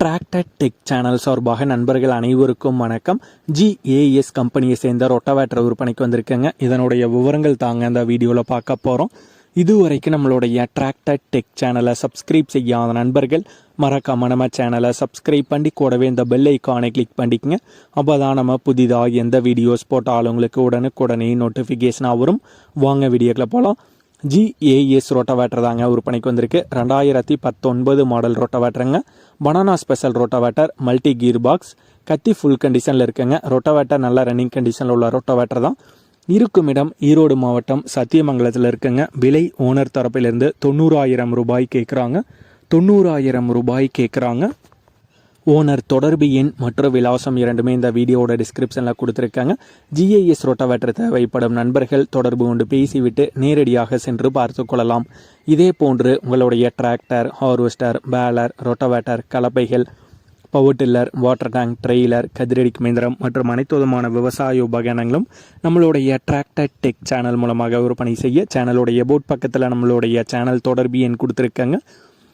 Tractor tech channel சார்பாக நண்பர்கள் அனைவருக்கும் வணக்கம். ஜிஏஎஸ் கம்பெனியை சேர்ந்த ரொட்டவேட்டர் விற்பனைக்கு வந்திருக்கேங்க. இதனுடைய விவரங்கள் தாங்க இந்த வீடியோவில் பார்க்க போகிறோம் இதுவரைக்கும் நம்மளுடைய டிராக்டர் டெக் சேனலை சப்ஸ்கிரைப் செய்யாத நண்பர்கள் மறக்காம நம்ம சேனலை சப்ஸ்கிரைப் பண்ணி கூடவே இந்த பெல் ஐக்கானை கிளிக் பண்ணிக்கங்க. அப்போ தான் நம்ம புதிதாக எந்த வீடியோஸ் போட்டாலும் உங்களுக்கு உடனுக்குடனே நோட்டிஃபிகேஷனாக வரும். வாங்க வீடியோக்களை போகலாம் ஜிஏஎஸ் ரோட்டவேட்டர் தாங்க விற்பனைக்கு வந்திருக்கு. ரெண்டாயிரத்தி பத்தொன்பது model ரோட்டவேட்டருங்க. Banana special rotavator multi gear box கத்தி ஃபுல் கண்டிஷனில் இருக்குங்க. ரோட்டவேட்டர் நல்ல ரன்னிங் கண்டிஷனில் உள்ள ரோட்டவேட்டர் தான். இருக்கும் இடம் ஈரோடு மாவட்டம் சத்தியமங்கலத்தில் இருக்குங்க. விலை ஓனர் தரப்பிலிருந்து தொண்ணூறாயிரம் ரூபாய் கேட்குறாங்க தொண்ணூறாயிரம் ரூபாய் கேட்குறாங்க ஓனர் தொடர்பு எண் மற்றும் விலாசம் இரண்டுமே இந்த வீடியோவோட டிஸ்கிரிப்ஷனில் கொடுத்துருக்காங்க. ஜிஐஎஸ் ரொட்டவேட்டர் தேவைப்படும் நண்பர்கள் தொடர்பு கொண்டு பேசிவிட்டு நேரடியாக சென்று பார்த்து கொள்ளலாம். இதே போன்று உங்களுடைய tractor harvester baler rotavator கலப்பைகள் power tiller water tank trailer கதிரடிக்கு மேந்திரம் மற்றும் அனைத்து விதமான விவசாய உபகரணங்களும் நம்மளுடைய டிராக்டர் டெக் சேனல் மூலமாக விற்பனை செய்ய சேனலுடைய போட் பக்கத்தில் நம்மளுடைய சேனல் தொடர்பு எண் கொடுத்துருக்காங்க.